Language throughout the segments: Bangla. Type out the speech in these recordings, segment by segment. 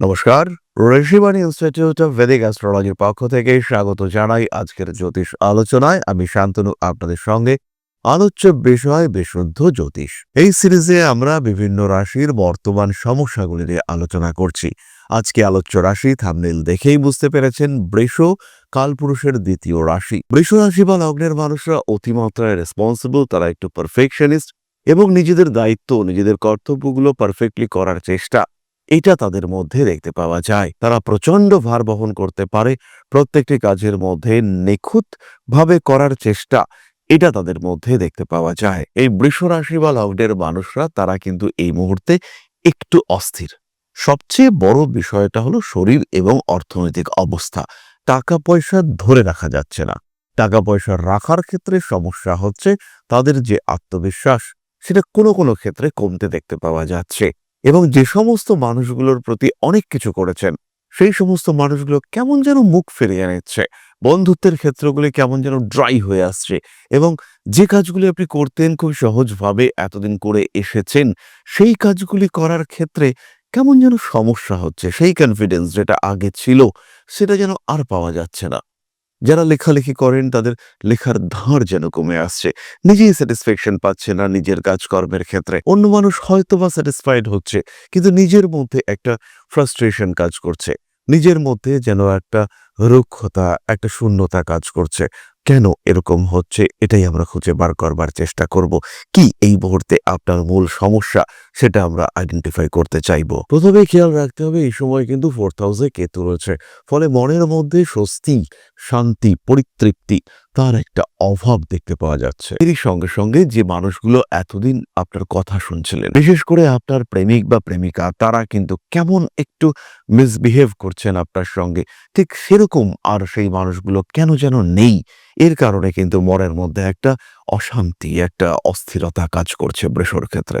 নমস্কার ঋষিবাণী ইনস্টিটিউট অফ ভেদিক অ্যাস্ট্রোলজির পক্ষ থেকে স্বাগত জানাই আজকের জ্যোতিষ আলোচনায়। আমি শান্তনু, আপনাদের সঙ্গে আলোচ্য বিষয় বিশুদ্ধ জ্যোতিষ। এই সিরিজে আমরা বিভিন্ন রাশির বর্তমান সমস্যাগুলি নিয়ে আলোচনা করছি। আজকে আলোচ্য রাশি থামনেল দেখেই বুঝতে পেরেছেন, বৃষ কালপুরুষের দ্বিতীয় রাশি। বৃষ রাশি বা লগ্নের মানুষরা অতিমাত্রায় রেসপন্সিবল তারা একটু পারফেকশনিস্ট এবং নিজেদের দায়িত্ব, নিজেদের কর্তব্যগুলো পারফেক্টলি করার চেষ্টা। এটা তাদের মধ্যে দেখতে পাওয়া যায়। তারা প্রচণ্ড ভার বহন করতে পারে, প্রত্যেকটি কাজের মধ্যে নিখুঁত ভাবে করার চেষ্টা, এটা তাদের মধ্যে দেখতে পাওয়া যায়। এই বৃষ রাশি বা লগ্নের মানুষরা, তারা কিন্তু এই মুহূর্তে একটু অস্থির। সবচেয়ে বড় বিষয়টা হলো শরীর এবং অর্থনৈতিক অবস্থা। টাকা পয়সা ধরে রাখা যাচ্ছে না। টাকা পয়সা রাখার ক্ষেত্রে সমস্যা হচ্ছে তাদের যে আত্মবিশ্বাস, সেটা কোনো কোনো ক্ষেত্রে কমতে দেখতে পাওয়া যাচ্ছে। এবং যে সমস্ত মানুষগুলোর প্রতি অনেক কিছু করেছেন, সেই সমস্ত মানুষগুলো কেমন যেন মুখ ফিরিয়ে নিচ্ছে। বন্ধুত্বের ক্ষেত্রগুলি কেমন যেন ড্রাই হয়ে আসছে এবং যে কাজগুলি আপনি করতেন খুব সহজভাবে এতদিন করে এসেছেন, সেই কাজগুলি করার ক্ষেত্রে কেমন যেন সমস্যা হচ্ছে, সেই কনফিডেন্স যেটা আগে ছিল, সেটা যেন আর পাওয়া যাচ্ছে না। যারা লেখালেখি করেন, তাদের লেখার ধার যেন কমে আসছে। নিজেই স্যাটিসফ্যাকশন পাচ্ছে না নিজের কাজকর্মের ক্ষেত্রে। অন্য মানুষ হয়তো বা স্যাটিসফাইড হচ্ছে, কিন্তু নিজের মধ্যে একটা ফ্রাস্ট্রেশন কাজ করছে। নিজের মধ্যে যেন একটা রুক্ষতা, একটা শূন্যতা কাজ করছে। কেন এরকম হচ্ছে? এটাই আমরা খুঁজে বার করবার চেষ্টা করব। কি এই মুহূর্তে আপনার মূল সমস্যা? সেটা আমরা আইডেন্টিফাই করতে চাইব। প্রথমে খেয়াল রাখতে হবে, এই সময় কিন্তু ফোর্থ হাউসে কেতু রয়েছে। ফলে মনের মধ্যে স্বস্তি, শান্তি, পরিতৃপ্তি, তার একটা অভাব দেখতে পাওয়া যাচ্ছে। এরই সঙ্গে সঙ্গে যে মানুষগুলো এতদিন আপনার কথা শুনছিলেন, বিশেষ করে আপনার প্রেমিক বা প্রেমিকা, তারা কিন্তু কেমন একটু মিসবিহেভ করছেন আপনার সঙ্গে, ঠিক সেরকম আর সেই মানুষগুলো কেন যেন নেই? এর কারণে কিন্তু মনের মধ্যে একটা অশান্তি, একটা অস্থিরতা কাজ করছে ব্রেশর ক্ষেত্রে।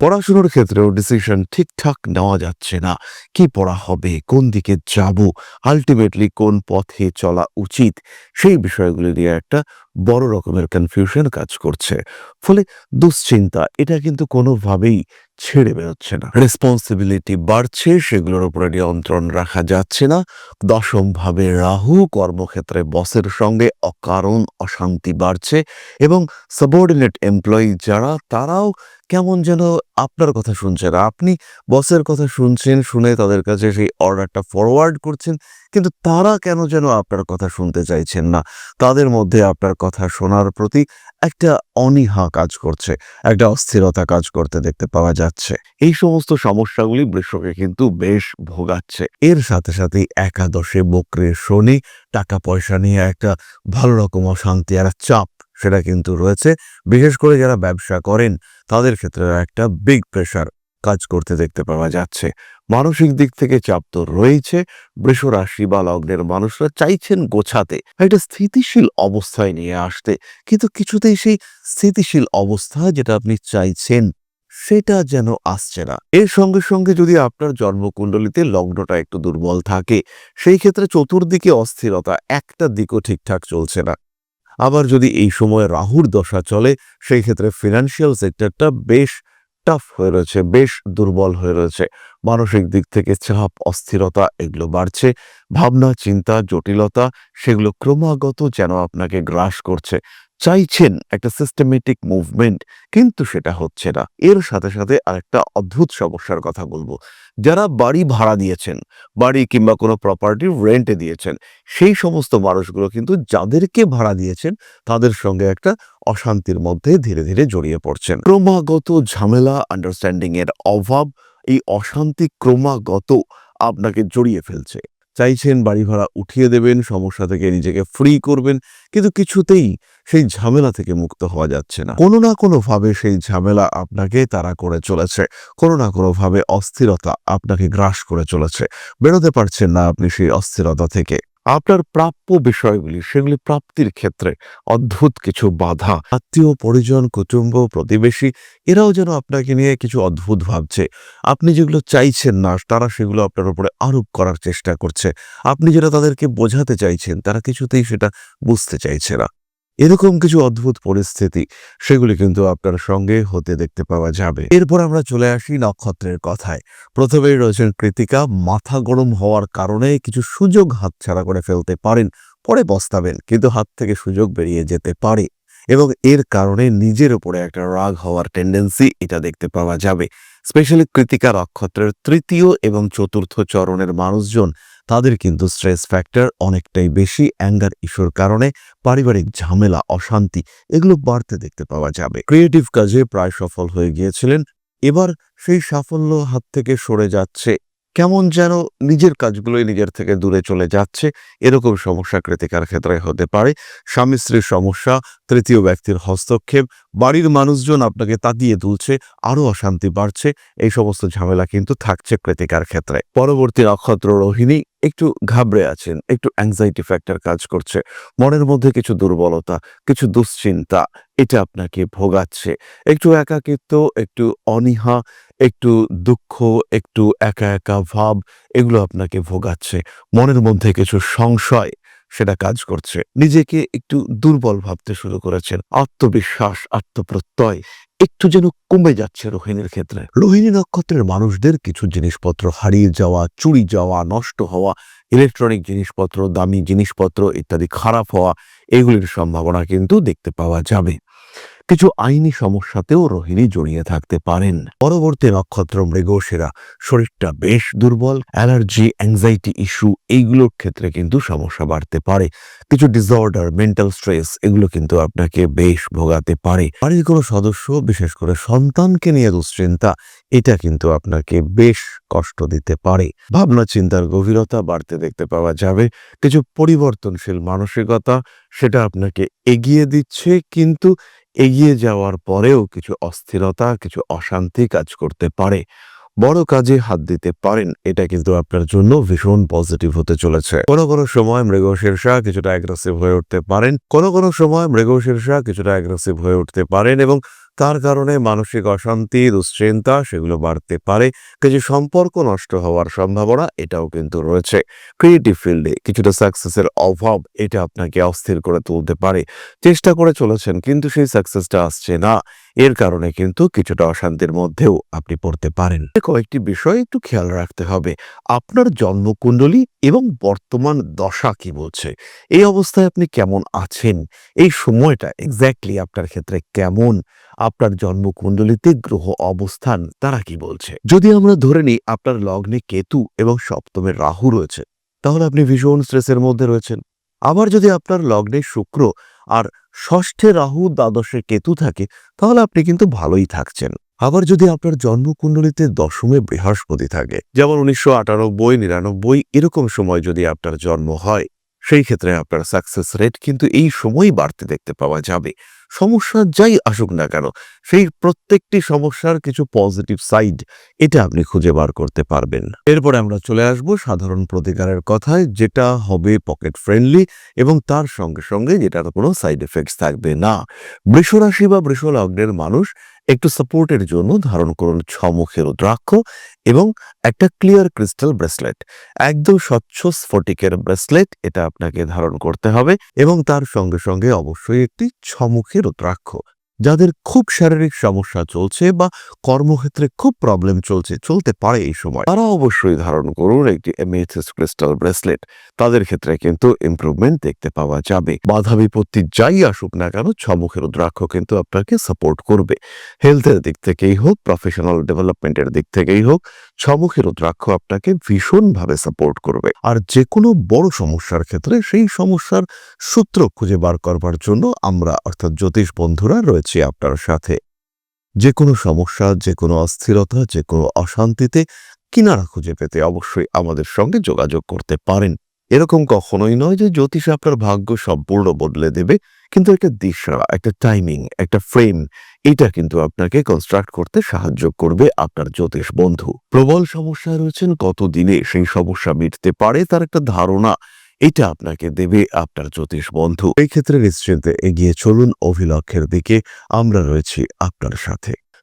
পড়াশুনোর ক্ষেত্রেও ডিসিশন ঠিকঠাক নেওয়া যাচ্ছে না। কি পড়া হবে? কোন দিকে যাব? আলটিমেটলি কোন পথে চলা উচিত? সেই বিষয়গুলি নিয়ে একটা বড় রকমের কনফিউশন কাজ করছে। ফলে দুশ্চিন্তা, এটা কিন্তু কোনোভাবেই ছেড়ে বেরোচ্ছে না। রেসপন্সিবিলিটি বাড়ছে, সেগুলোর উপরে নিয়ন্ত্রণ রাখা যাচ্ছে না। দশম ভাবে রাহু কর্মক্ষেত্রে বসের সঙ্গে অকারণ অশান্তি বাড়ছে এবং সাবঅর্ডিনেট এমপ্লয়ি যারা, তারাও কেমন যেন আপনার কথা শুনছে না আপনি বসের কথা শুনছেন, শুনে তাদের কাছে সেই অর্ডারটা ফরওয়ার্ড করছেন। কিন্তু তারা কেন যেন আপনার কথা শুনতে চাইছেন না? তাদের মধ্যে আপনার কথা শোনার প্রতি একটা অনীহা কাজ করছে, একটা অস্থিরতা কাজ করতে দেখতে পাওয়া যাচ্ছে। এই সমস্ত সমস্যাগুলি বৃষকে কিন্তু বেশ ভোগাচ্ছে। এর সাথে সাথে একাদশে বক্রে শনি টাকা পয়সা নিয়ে একটা ভালো রকম অশান্তি আর চাপ সেটা কিন্তু রয়েছে। বিশেষ করে যারা ব্যবসা করেন, তাদের ক্ষেত্রে একটা বিগ প্রেশার কাজ করতে দেখতে পাওয়া যাচ্ছে। মানসিক দিক থেকে চাপ তো রয়েছে। বৃষ রাশি বা লগ্নের মানুষরা চাইছেন গোছাতে একটা স্থিতিশীল অবস্থায় নিয়ে আসতে। কিন্তু কিছুতেই সেই স্থিতিশীল অবস্থা যেটা আপনি চাইছেন সেটা যেন আসছে না। এর সঙ্গে সঙ্গে যদি আপনার জন্মকুণ্ডলিতে লগ্নটা একটু দুর্বল থাকে, সেই ক্ষেত্রে চতুর্দিকে অস্থিরতা একটা দিকও ঠিকঠাক চলছে না। আবার যদি এই সময় রাহুর দশা চলে, সেই ক্ষেত্রে ফিনান্সিয়াল সেক্টরটা বেশ টাফ হয়ে রয়েছে, বেশ দুর্বল হয়ে রয়েছে। মানসিক দিক থেকে চাপ, অস্থিরতা এগুলো বাড়ছে, ভাবনা, চিন্তা, জটিলতা, সেগুলো ক্রমাগত যেন আপনাকে গ্রাস করছে। চাইছেন একটা সিস্টেমেটিক মুভমেন্ট কিন্তু সেটা হচ্ছে না। এর সাথে সাথে আরেকটা অদ্ভুত সমস্যার কথা বলব। যারা বাড়ি ভাড়া দিয়েছেন, বাড়ি কিংবা কোনো প্রপার্টি রেন্টে দিয়েছেন, সেই সমস্ত মানুষগুলো কিন্তু যাদেরকে ভাড়া দিয়েছেন, তাদের সঙ্গে একটা অশান্তির মধ্যে ধীরে ধীরে জড়িয়ে পড়ছেন। ক্রমাগত ঝামেলা আন্ডারস্ট্যান্ডিং এর অভাব, এই অশান্তি ক্রমাগত আপনাকে জড়িয়ে ফেলছে। চাইছেন বাড়ি ভাড়া উঠিয়ে দেবেন, সমস্যা থেকে নিজেকে ফ্রি করবেন, কিন্তু কিছুতেই সেই ঝামেলা থেকে মুক্ত হওয়া যাচ্ছে না। কোনো না কোনোভাবে সেই ঝামেলা আপনাকে তারা করে চলেছে, কোনো না কোনোভাবে অস্থিরতা আপনাকে গ্রাস করে চলেছে। বেরোতে পারছেন না আপনি সেই অস্থিরতা থেকে। আপনার প্রাপ্য বিষয়গুলি, সেগুলি প্রাপ্তির ক্ষেত্রে অদ্ভুত কিছু বাধা। আত্মীয়, পরিজন, কুটুম্ব, প্রতিবেশী, এরাও যেন আপনাকে নিয়ে কিছু অদ্ভুত ভাবছে। আপনি যেগুলো চাইছেন না, তারা সেগুলো আপনার উপরে আরোপ করার চেষ্টা করছে। আপনি যেটা তাদেরকে বোঝাতে চাইছেন, তারা কিছুতেই সেটা বুঝতে চাইছে না। এরকম কিছু অদ্ভুত পরিস্থিতি, সেগুলি কিন্তু আপনার সঙ্গে হতে দেখতে পাওয়া যাবে। এরপর আমরা চলে আসি নক্ষত্রের কথায়। প্রথমেই রয়েছেন কৃতিকা, মাথা গরম হওয়ার কারণে কিছু সুযোগ হাতছাড়া করে ফেলতে পারেন, পরে পস্তাবেন, কিন্তু হাত থেকে সুযোগ বেরিয়ে যেতে পারে এবং এর কারণে নিজের উপরে একটা রাগ হওয়ার টেন্ডেন্সি এটা দেখতে পাওয়া যাবে। স্পেশালি কৃতিকা নক্ষত্রের তৃতীয় এবং চতুর্থ চরণের মানুষজন তাদের কিন্তু স্ট্রেস ফ্যাক্টর অনেকটাই বেশি অ্যাঙ্গার ইস্যুর কারণে পারিবারিক ঝামেলা, অশান্তি এগুলো বাড়তে দেখতে পাওয়া যাবে। ক্রিয়েটিভ কাজে প্রায় সফল হয়ে গিয়েছিলেন। এবার সেই সাফল্য হাত থেকে সরে যাচ্ছে। কেমন যেন নিজের কাজগুলোই নিজের থেকে দূরে চলে যাচ্ছে। এরকম সমস্যা কৃতিকার ক্ষেত্রে হতে পারে। স্বামী স্ত্রীর সমস্যা, তৃতীয় ব্যক্তির হস্তক্ষেপ, বাড়ির মানুষজন আপনাকে তাকিয়ে তুলছে, আরও অশান্তি বাড়ছে, এই সমস্ত ঝামেলা কিন্তু থাকছে কৃতিকার ক্ষেত্রে। পরবর্তী নক্ষত্র রোহিণী একটু ঘাবড়ে আছেন, একটু অ্যাংজাইটি ফ্যাক্টর কাজ করছে, মনের মধ্যে কিছু দুর্বলতা, কিছু দুশ্চিন্তা, এটা আপনাকে ভোগাচ্ছে। একটু একাকিত্ব, একটু অনীহা, একটু দুঃখ, একটু একা একা ভাব, এগুলো আপনাকে ভোগাচ্ছে। মনের মধ্যে কিছু সংশয় সেটা কাজ করছে। নিজেকে একটু দুর্বল ভাবতে শুরু করেছেন। আত্মবিশ্বাস, আত্মপ্রত্যয় একটু যেন কমে যাচ্ছে রোহিণীর ক্ষেত্রে। রোহিণী নক্ষত্রের মানুষদের কিছু জিনিসপত্র, হারিয়ে যাওয়া, চুরি যাওয়া, নষ্ট হওয়া, ইলেকট্রনিক জিনিসপত্র, দামি জিনিসপত্র ইত্যাদি খারাপ হওয়া, এগুলির সম্ভাবনা কিন্তু দেখতে পাওয়া যাবে। কিছু আইনি সমস্যাতেও রোহিণী জড়িয়ে থাকতে পারেন। পরবর্তী নক্ষত্র মৃগশিরা, শরীরটা বেশ দুর্বল, অ্যালার্জি অ্যাংজাইটি ইস্যু এইগুলোর ক্ষেত্রে কিন্তু সমস্যা বাড়তে পারে। কিছু ডিসঅর্ডার মেন্টাল স্ট্রেস এগুলো কিন্তু আপনাকে বেশ ভোগাতে পারে। বাড়ির কোনো সদস্য, বিশেষ করে সন্তানকে নিয়ে দুশ্চিন্তা, এটা কিন্তু আপনাকে বেশ কষ্ট দিতে পারে। ভাবনা চিন্তার গভীরতা বাড়তে দেখতে পাওয়া যাবে। কিছু পরিবর্তনশীল মানসিকতা, সেটা আপনাকে এগিয়ে দিচ্ছে, কিন্তু এগিয়ে যাওয়ার পরেও কিছু অস্থিরতা, কিছু অশান্তি কাজ করতে পারে। বড় কাজে হাত দিতে পারেন। এটা কিন্তু আপনার জন্য ভীষণ পজিটিভ হতে চলেছে। কোনো কোনো সময় মৃগ শীর্ষা কিছুটা অ্যাগ্রেসিভ হয়ে উঠতে পারেন। কোনো কোনো সময় মৃগ শীর্ষা কিছুটা অ্যাগ্রেসিভ হয়ে উঠতে পারেন এবং তার কারণে মানসিক অশান্তি, দুশ্চিন্তা সেগুলো বাড়তে পারে? কিছু সম্পর্ক নষ্ট হওয়ার সম্ভাবনা এটাও কিন্তু রয়েছে। ক্রিয়েটিভ ফিল্ডে কিছুটা সাকসেসের অভাব এটা আপনাকে অস্থির করে তুলতে পারে। চেষ্টা করে চলেছেন কিন্তু সেই সাকসেসটা আসছে না। এর কারণে কিন্তু কিছুটা অশান্তির মধ্যেও আপনি পড়তে পারেন। কয়েকটি বিষয় একটু খেয়াল রাখতে হবে। আপনার জন্মকুণ্ডলী এবং বর্তমান দশা কি বলছে? এই অবস্থায় আপনি কেমন আছেন? এই সময়টা এক্স্যাক্টলি আপনার ক্ষেত্রে কেমন? আপনার জন্মকুণ্ডলিতে গ্রহ অবস্থান তারা কি বলছে? যদি আমরা ধরে নিই আপনার লগ্নে কেতু এবং সপ্তমে রাহু রয়েছে, তাহলে আপনি ভীষণ স্ট্রেসের মধ্যে রয়েছেন। আবার যদি আপনার লগ্নে শুক্র আর ষষ্ঠে রাহু দ্বাদশে কেতু থাকে, তাহলে আপনি কিন্তু ভালোই থাকছেন। আবার যদি আপনার জন্মকুণ্ডলিতে দশমে বৃহস্পতি থাকে, যেমন উনিশশো আটানব্বই, নিরানব্বই, এরকম সময় যদি আপনার জন্ম হয়, সেই ক্ষেত্রে আপনার সাকসেস রেট কিন্তু এই সময়ই বাড়তে দেখতে পাওয়া যাবে। সমস্যা যাই আসুক না কেন, সেই প্রত্যেকটি সমস্যার কিছু পজিটিভ সাইড এটা আপনি খুঁজে বার করতে পারবেন। এরপরে আমরা চলে আসব সাধারণ প্রতিকারের কথায়, যেটা হবে পকেট ফ্রেন্ডলি এবং তার সঙ্গে সঙ্গে যেটার কোনো সাইড এফেক্টস থাকবে না। বৃষরাশি বা বৃষলগ্নের মানুষ একটু সাপোর্টের জন্য ধারণ করুন ছমুখের রুদ্রাক্ষ এবং একটা ক্লিয়ার ক্রিস্টাল ব্রেসলেট একদম স্বচ্ছ স্ফটিকের ব্রেসলেট এটা আপনাকে ধারণ করতে হবে এবং তার সঙ্গে সঙ্গে অবশ্যই একটি ছমুখী রুদ্রাক্ষ যাদের খুব শারীরিক সমস্যা চলছে বা কর্মক্ষেত্রে খুব প্রবলেম চলছে, চলতে পারে এই সময়। তারা অবশ্যই ধারণ করুন একটি এমেথিস ক্রিস্টাল ব্রেসলেট তাদের ক্ষেত্রে কিন্তু ইমপ্রুভমেন্ট দেখতে পাওয়া যাবে। বাধা বিপত্তি যাই আসুক না কেন, ছমুখের রুদ্রাক্ষ কিন্তু আপনাকে সাপোর্ট করবে। হেলথের দিক থেকেই হোক প্রফেশনাল ডেভেলপমেন্টের দিক থেকেই হোক, ছমুখের রুদ্রাক্ষ আপনাকে ভীষণভাবে সাপোর্ট করবে। আর যে কোনো বড় সমস্যার ক্ষেত্রে সেই সমস্যার সূত্র খুঁজে বার করবার জন্য আমরা, অর্থাৎ জ্যোতিষ বন্ধুরা রয়েছি। আপনার সাথে। যে কোনো সমস্যা যে কোনো অস্থিরতা যে কোনো অশান্তিতে কিনারা খুঁজে পেতে অবশ্যই আমাদের সঙ্গে যোগাযোগ করতে পারেন। এরকম কখনোই নয় যে জ্যোতিষ আপনার ভাগ্য সম্পূর্ণ বদলে দেবে, কিন্তু একটা দিশা, একটা টাইমিং একটা ফ্রেম এটা কিন্তু আপনাকে কনস্ট্রাক্ট করতে সাহায্য করবে আপনার জ্যোতিষ বন্ধু। প্রবল সমস্যায় রয়েছেন কত দিনে সেই সমস্যা মিটতে পারে তার একটা ধারণা। এটা আপনাকে দেবে আপনার জ্যোতিষ বন্ধু। এই ক্ষেত্রে নিশ্চিন্তে এগিয়ে চলুন অভিলক্ষের দিকে। আমরা রয়েছি আপনার সাথে।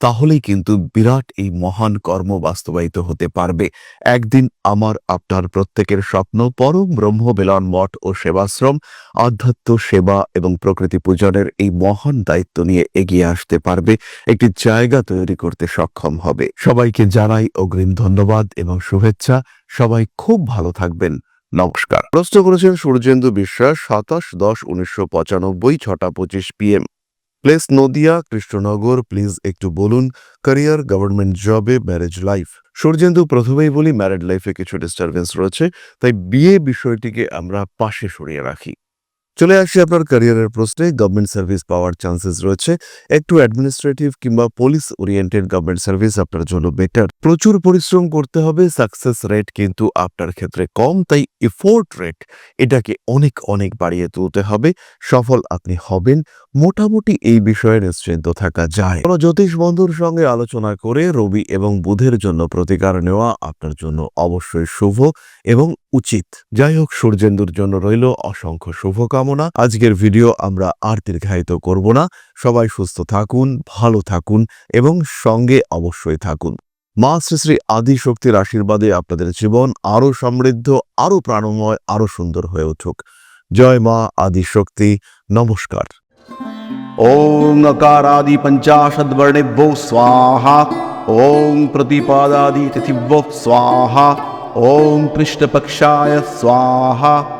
তাহলেই কিন্তু বিরাট এই মহান কর্ম বাস্তবায়িত হতে পারবে। একদিন আমার, আপনার প্রত্যেকের স্বপ্ন, পরম ব্রহ্ম বেলন মঠ ও সেবাশ্রম, আধ্যাত্ম সেবা এবং প্রকৃতি পূজনের এই মহান দায়িত্ব নিয়ে এগিয়ে আসতে পারবে। একটি জায়গা তৈরি করতে সক্ষম হবে। সবাইকে জানাই অগ্রিম ধন্যবাদ এবং শুভেচ্ছা। সবাই খুব ভালো থাকবেন। নমস্কার। প্রশ্ন করেছেন সূর্যেন্দু বিশ্বাস, সাতাশ দশ উনিশশো পঁচানব্বই, ছটা পঁচিশ PM place Nadia, Krishnanagar, please একটু বলুন ক্যারিয়ার গভর্নমেন্ট জবে ম্যারেজ লাইফ সূর্যেন্দু প্রথমেই বলি ম্যারেড লাইফে কিছু ডিস্টারবেন্স রয়েছে, তাই বিয়ে বিষয়টিকে আমরা পাশে সরিয়ে রাখি। চলে আসি আপনার ক্যারিয়ারের প্রশ্নে গভর্নমেন্ট সার্ভিস পাওয়ার চান্সেস রয়েছে। একটু অ্যাডমিনিস্ট্রেটিভ কিংবা পুলিশ ওরিয়েন্টেড গভর্নমেন্ট সার্ভিস আপনার জন্য বেটার প্রচুর পরিশ্রম করতে হবে সাকসেস রেট কিন্তু আপনার ক্ষেত্রে কম, তাই এফোর্ট রেট এটাকে অনেক অনেক বাড়িয়ে তুলতে হবে, সফল আপনি হবেন, মোটামুটি এই বিষয়ে নিশ্চিন্ত থাকা যায়। কোনো জ্যোতিষ বন্ধুর সঙ্গে আলোচনা করে রবি এবং বুধের জন্য প্রতিকার নেওয়া আপনার জন্য অবশ্যই শুভ এবং উচিত। যাই হোক, সূর্যেন্দুর জন্য রইল অসংখ্য শুভকামনা। আজকের ভিডিও আমরা আর দীর্ঘায়িত করব না। সবাই সুস্থ থাকুন, ভালো থাকুন এবং সঙ্গে অবশ্যই থাকুন। মা শ্রী শ্রী আদি শক্তির আশীর্বাদে আপনাদের জীবন আরও সমৃদ্ধ আরও প্রাণময় আরও সুন্দর হয়ে উঠুক। জয় মা আদি শক্তি। নমস্কার। ওম আদি পঞ্চাশদ বর্ণেভ্য স্বাহা। ওম প্রতিপাদাদি তিথিভ্য স্বাহা। ওম কৃষ্ণপক্ষায় স্বাহা।